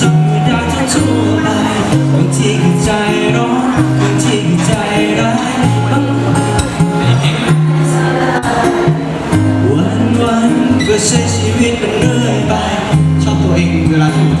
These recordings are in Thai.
ชื่อดาวจะทั่วไปบางทีก็ใจร้อนบางทีก็ใจร้ายบางวันวันก็ใช้ชีวิตเป็นเรื่อยไป ชอบตัวเองเวลาที่นี้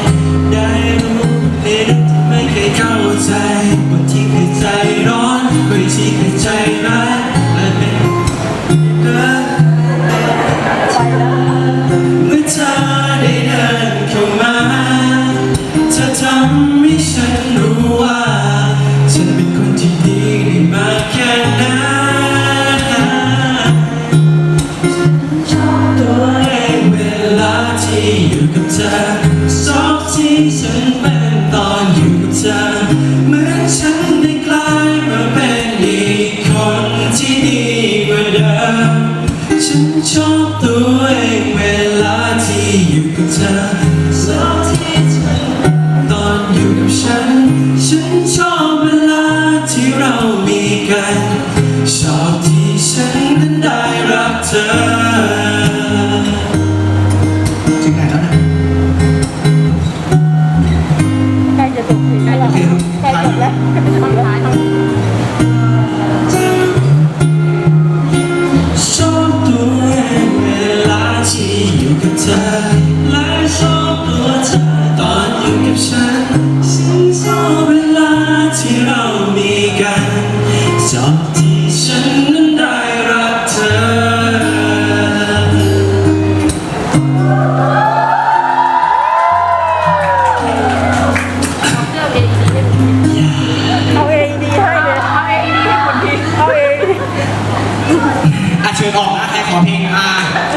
กับเธอชอบที่ฉันเป็นตอนอยู่กับเธอเหมือนฉันได้กลายมาเป็นอีกคนที่ดีกว่าเดิมฉันชอบตัวเองเวลาที่อยู่กับเธอชอบที่ฉันตอนอยู่กับฉัน ฉันชอบเวลาที่เรามีกัน ชอบที่ฉันนั้นได้รักเธอ เธอและชอบตัวเธอตอนอยู่กับฉันฉันชอบเวลาที่เรามีกันชอบที่ฉันนั้นได้รักเธอเอา AED ให้เลยเอา AED ให้คนดีเอา AED อะเชิญออกนะใครขอเพลงอะยังไง